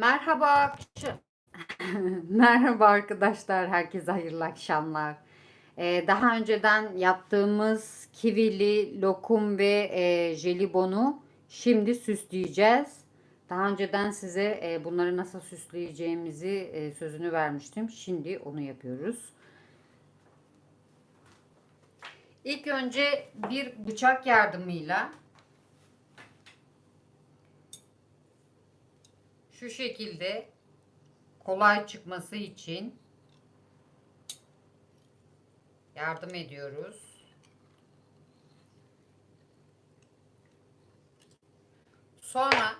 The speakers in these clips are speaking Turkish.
Merhaba. Merhaba arkadaşlar. Herkese hayırlı akşamlar. Ee, daha önceden yaptığımız kivili, lokum ve e, jelibonu şimdi süsleyeceğiz. Daha önceden size e, bunları nasıl süsleyeceğimizi e, sözünü vermiştim. Şimdi onu yapıyoruz. İlk önce bir bıçak yardımıyla şu şekilde kolay çıkması için yardım ediyoruz. Sonra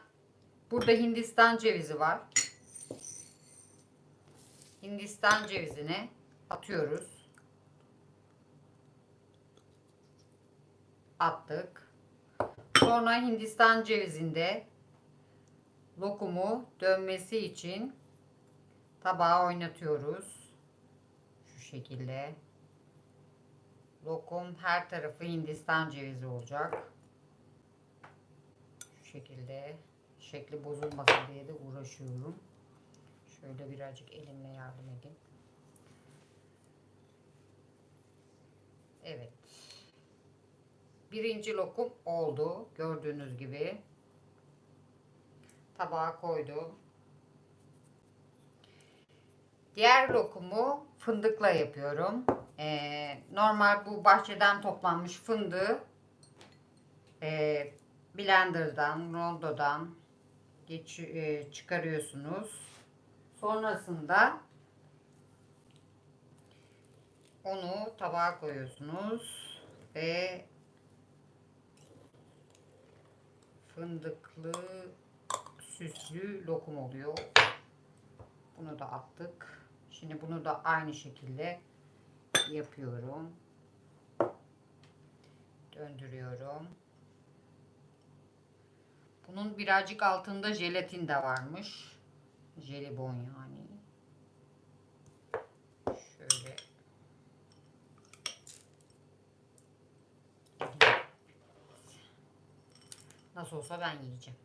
burada Hindistan cevizi var. Hindistan cevizini atıyoruz. Attık. Sonra Hindistan cevizinde lokumu dönmesi için tabağa oynatıyoruz. Şu şekilde. Lokum her tarafı Hindistan cevizi olacak. Şu şekilde. Şekli bozulmasın diye de uğraşıyorum. Şöyle birazcık elimle yardım edeyim. Evet. Birinci lokum oldu. Gördüğünüz gibi tabağa koydum. Diğer lokumu fındıkla yapıyorum. Ee, normal bu bahçeden toplanmış fındığı e, blenderdan, rondodan geç, e, çıkarıyorsunuz. Sonrasında onu tabağa koyuyorsunuz ve fındıklı süslü lokum oluyor. Bunu da attık. Şimdi bunu da aynı şekilde yapıyorum. Döndürüyorum. Bunun birazcık altında jelatin de varmış. Jelibon yani. Şöyle. Nasıl olsa ben yiyeceğim.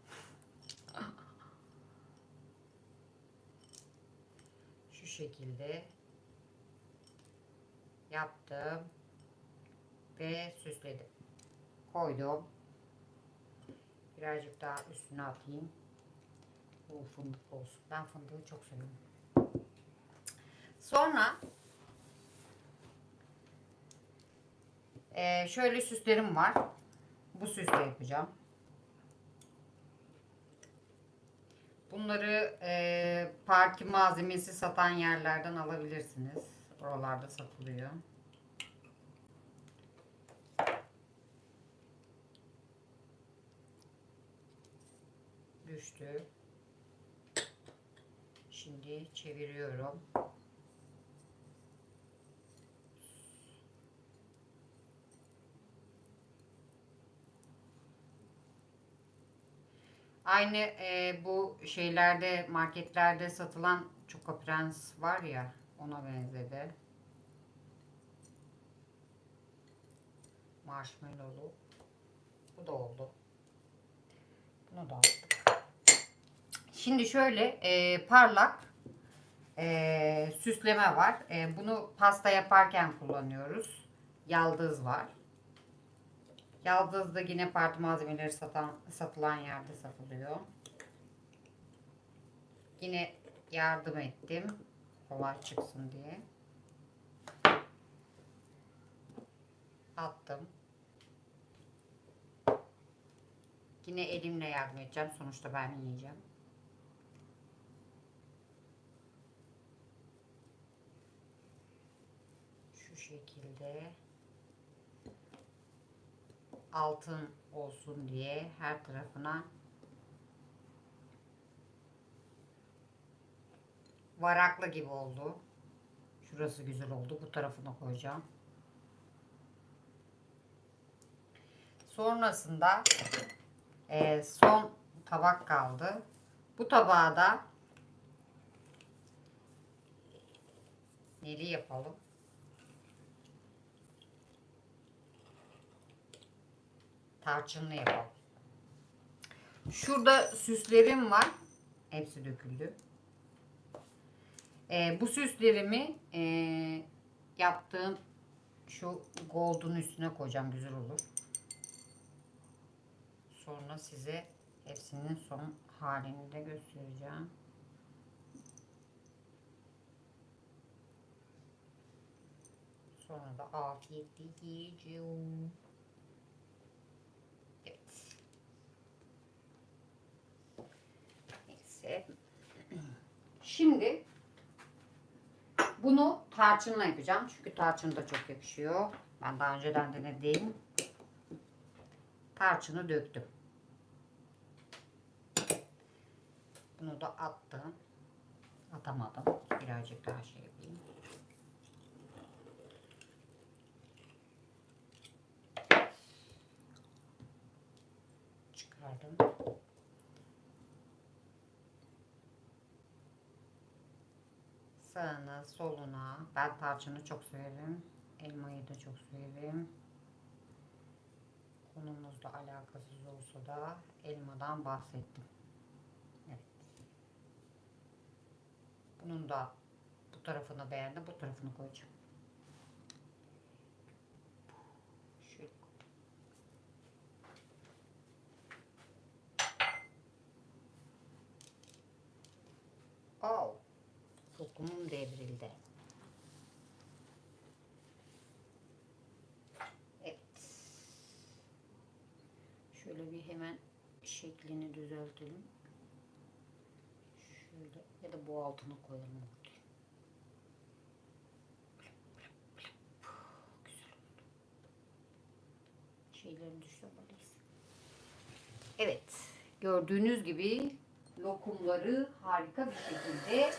Şu şekilde yaptım ve süsledim. Koydum. Birazcık daha üstüne atayım. Bu fındık olsun. Ben fındığı çok seviyorum. Sonra şöyle süslerim var. Bu süsle yapacağım. Bunları e, parti malzemesi satan yerlerden alabilirsiniz. Oralarda satılıyor. Düştü. Şimdi çeviriyorum. Aynı e, bu şeylerde marketlerde satılan Choco Prens var ya ona benzedi. Marshmallow'lu. Bu da oldu. Bunu da attık. Şimdi şöyle e, parlak e, süsleme var. E, bunu pasta yaparken kullanıyoruz. Yaldız var. Yaldız'da yine parti malzemeleri satan, satılan yerde satılıyor. Yine yardım ettim. Kolay çıksın diye. Attım. Yine elimle yardım edeceğim. Sonuçta ben yiyeceğim. Şu şekilde altın olsun diye her tarafına varaklı gibi oldu. Şurası güzel oldu. Bu tarafına koyacağım. Sonrasında e, son tabak kaldı. Bu tabağa da neli yapalım. Tarçınlı yapalım. Şurada süslerim var. Hepsi döküldü. Ee, bu süslerimi ee, yaptığım şu gold'un üstüne koyacağım. Güzel olur. Sonra size hepsinin son halini de göstereceğim. Sonra da afiyetle yiyeceğim. Evet. Neyse. Şimdi bunu tarçınla yapacağım. Çünkü tarçın da çok yakışıyor. Ben daha önceden denedim. Tarçını döktüm. Bunu da attım. Atamadım. Birazcık daha şey yapayım. Çıkardım. Sağına, soluna. Ben tarçını çok severim. Elmayı da çok severim. Konumuzla alakasız olsa da elmadan bahsettim. Evet. Bunun da bu tarafını beğendim. Bu tarafını koyacağım. Oh. Lokumum devrildi. Evet. Şöyle bir hemen şeklini düzeltelim. Şöyle ya da bu altına koyalım. ortaya. Şeylerin düşürmeliyiz. Evet. Gördüğünüz gibi lokumları harika bir şekilde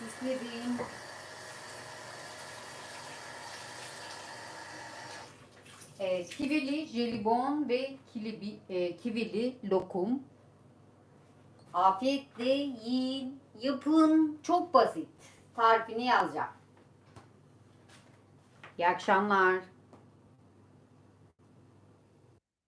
süsledim. Evet, kivili jelibon ve kilibi, e, kivili lokum. Afiyetle yiyin, yapın. Çok basit. Tarifini yazacağım. İyi akşamlar.